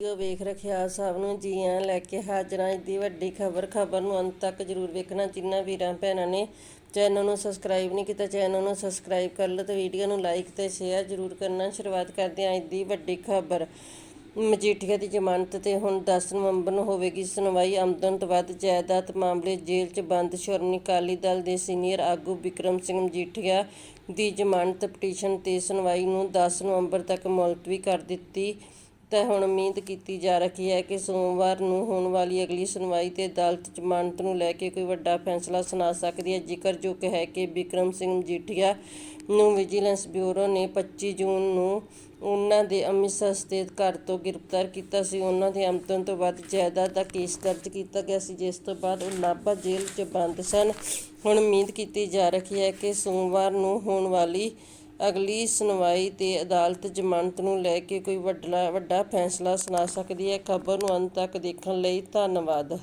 Video ਵੇਖ ਰੱਖਿਆ, ਸਭ ਨੂੰ ਜੀਆਂ ਲੈ ਕੇ ਹਾਜ਼ਰ। ਅੱਜ ਦੀ ਵੱਡੀ ਖਬਰ ਖਬਰ ਨੂੰ ਅੰਤ ਤੱਕ ਜਰੂਰ ਵੇਖਣਾ। ਜਿੰਨਾ ਵੀਰਾਂ ਭੈਣਾਂ ਨੇ ਚੈਨਲ ਨੂੰ ਸਬਸਕ੍ਰਾਈਬ ਨਹੀਂ ਕੀਤਾ, ਚੈਨਲ ਨੂੰ ਸਬਸਕ੍ਰਾਈਬ ਕਰ ਲਓ ਤੇ ਵੀਡੀਓ ਨੂੰ ਲਾਈਕ ਤੇ ਸ਼ੇਅਰ ਜਰੂਰ ਕਰਨਾ। ਸ਼ੁਰੂਆਤ ਕਰਦੇ ਹਾਂ ਅੱਜ ਦੀ ਵੱਡੀ ਖਬਰ। ਮਜੀਠੀਆ ਦੀ ਜ਼ਮਾਨਤ ਤੇ ਹੁਣ 10 ਨਵੰਬਰ ਨੂੰ ਹੋਵੇਗੀ ਸੁਣਵਾਈ। ਆਮਦਨ ਤੋਂ ਵੱਧ ਜਾਇਦਾਦ ਮਾਮਲੇ ਜੇਲ੍ਹ 'ਚ ਬੰਦ। ਸ਼੍ਰੋਮਣੀ ਅਕਾਲੀ ਦਲ ਦੇ ਸੀਨੀਅਰ ਆਗੂ ਵਿਕਰਮ ਸਿੰਘ ਮਜੀਠੀਆ ਦੀ ਜ਼ਮਾਨਤ ਪਟੀਸ਼ਨ ਤੇ ਸੁਣਵਾਈ ਨੂੰ 10 ਨਵੰਬਰ ਤੱਕ ਮੁਲਤਵੀ ਕਰ ਦਿੱਤੀ ਤਾਂ ਹੁਣ ਉਮੀਦ ਕੀਤੀ ਜਾ ਰਹੀ ਹੈ ਕਿ ਸੋਮਵਾਰ ਨੂੰ ਹੋਣ ਵਾਲੀ ਅਗਲੀ ਸੁਣਵਾਈ ਤੇ ਅਦਾਲਤ ਜ਼ਮਾਨਤ ਨੂੰ ਲੈ ਕੇ ਕੋਈ ਵੱਡਾ ਫੈਸਲਾ ਸੁਣਾ ਸਕਦੀ ਹੈ। ਜ਼ਿਕਰਯੋਗ ਹੈ ਕਿ ਵਿਕਰਮ ਸਿੰਘ ਮਜੀਠੀਆ ਨੂੰ ਵਿਜੀਲੈਂਸ ਬਿਊਰੋ ਨੇ 25 ਜੂਨ ਨੂੰ ਉਹਨਾਂ ਦੇ ਅੰਮ੍ਰਿਤਸਰ ਸਥਿਤ ਘਰ ਤੋਂ ਗ੍ਰਿਫਤਾਰ ਕੀਤਾ ਸੀ। ਉਹਨਾਂ ਦੀ ਆਮਦਨ ਤੋਂ ਵੱਧ ਜਾਇਦਾਦ ਦਾ ਕੇਸ ਦਰਜ ਕੀਤਾ ਗਿਆ ਸੀ, ਜਿਸ ਤੋਂ ਬਾਅਦ ਉਹ ਨਾਭਾ ਜੇਲ੍ਹ 'ਚ ਬੰਦ ਸਨ। ਹੁਣ ਉਮੀਦ ਕੀਤੀ ਜਾ ਰਹੀ ਹੈ ਕਿ ਸੋਮਵਾਰ ਨੂੰ ਹੋਣ ਵਾਲੀ ਅਗਲੀ ਸੁਣਵਾਈ ਤੇ ਅਦਾਲਤ ਜ਼ਮਾਨਤ ਨੂੰ ਲੈ ਕੇ ਕੋਈ ਵੱਡਾ ਵੱਡਾ ਫੈਸਲਾ ਸੁਣਾ ਸਕਦੀ ਹੈ। ਖਬਰ ਨੂੰ ਅੰਤ ਤੱਕ ਦੇਖਣ ਲਈ ਧੰਨਵਾਦ।